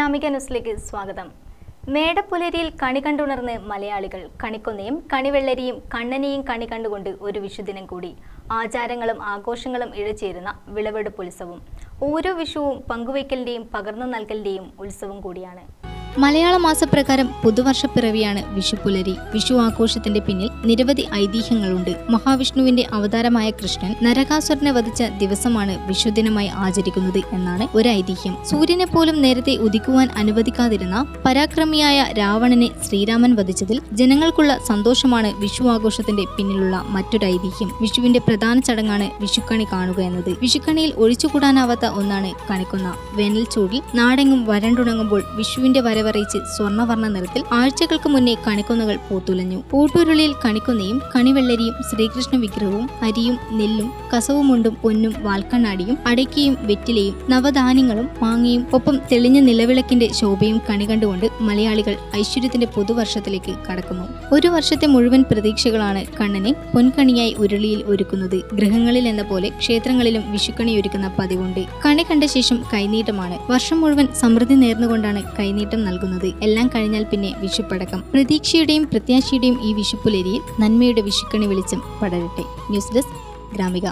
ഗ്രാമിക ന്യൂസിലേക്ക് സ്വാഗതം. മേടപ്പുലരിയിൽ കണി കണ്ടുണർന്ന് മലയാളികൾ കണിക്കൊന്നയും കണിവെള്ളരിയും കണ്ണനെയും കണി കണ്ടുകൊണ്ട് ഒരു വിഷുദിനം കൂടി. ആചാരങ്ങളും ആഘോഷങ്ങളും ഇഴചേരുന്ന വിളവെടുപ്പുത്സവം ഓരോ വിഷുവും പങ്കുവയ്ക്കലിന്റെയും പകർന്നു നൽകലിന്റെയും ഉത്സവം കൂടിയാണ്. മലയാള മാസപ്രകാരം പുതുവർഷപ്പിറവിയാണ് വിഷുപുലരി വിഷു ആഘോഷത്തിന്റെ പിന്നിൽ നിരവധി ഐതിഹ്യങ്ങളുണ്ട്. മഹാവിഷ്ണുവിന്റെ അവതാരമായ കൃഷ്ണൻ നരകാസുരനെ വധിച്ച ദിവസമാണ് വിഷുദിനമായി ആചരിക്കുന്നത് എന്നാണ് ഒരു ഐതിഹ്യം സൂര്യനെ പോലും നേരത്തെ ഉദിക്കുവാൻ അനുവദിക്കാതിരുന്ന പരാക്രമിയായ രാവണനെ ശ്രീരാമൻ വധിച്ചതിൽ ജനങ്ങൾക്കുള്ള സന്തോഷമാണ് വിഷു ആഘോഷത്തിന്റെ പിന്നിലുള്ള മറ്റൊരു ഐതിഹ്യം വിഷുവിന്റെ പ്രധാന ചടങ്ങാണ് വിഷുക്കണി കാണുക എന്നത്. വിഷുക്കണിയിൽ ഒഴിച്ചുകൂടാനാവാത്ത ഒന്നാണ് കണിക്കുന്ന. വേനൽ ചൂടിൽ നാടെങ്ങും വരണ്ടുണങ്ങുമ്പോൾ വിഷുവിന്റെ വരവറിയിച്ച് സ്വർണവർണ നിറത്തിൽ ആഴ്ചകൾക്ക് മുന്നേ കണിക്കൊന്നകൾ പൂത്തുലഞ്ഞു. പൂട്ടുരുളിയിൽ കണിക്കൊന്നയും കണിവെള്ളരിയും ശ്രീകൃഷ്ണ വിഗ്രഹവും അരിയും നെല്ലും കസവുമുണ്ടും പൊന്നും വാൽക്കണ്ണാടിയും അടയ്ക്കയും വെറ്റിലയും നവധാന്യങ്ങളും മാങ്ങയും ഒപ്പം തെളിഞ്ഞ നിലവിളക്കിന്റെ ശോഭയും കണി കണ്ടുകൊണ്ട് മലയാളികൾ ഐശ്വര്യത്തിന്റെ പുതുവർഷത്തിലേക്ക് കടക്കുന്നു. ഒരു വർഷത്തെ മുഴുവൻ പ്രതീക്ഷകളാണ് കണ്ണനെ പൊൻകണിയായി ഉരുളിയിൽ ഒരുക്കുന്നത്. ഗൃഹങ്ങളിൽ എന്ന പോലെ ക്ഷേത്രങ്ങളിലും വിഷുക്കണി ഒരുക്കുന്ന പതിവുണ്ട്. കണി കണ്ട ശേഷം കൈനീട്ടമാണ്. വർഷം മുഴുവൻ സമൃദ്ധി നേർന്നുകൊണ്ടാണ് കൈനീട്ടം നൽകുന്നത്. എല്ലാം കഴിഞ്ഞാൽ പിന്നെ വിഷുപ്പടക്കം പ്രതീക്ഷയുടെയും പ്രത്യാശയുടെയും ഈ വിഷുപ്പുലരിയിൽ നന്മയുടെ വിഷുക്കണി വെളിച്ചം പടരട്ടെ. News desk Gramika.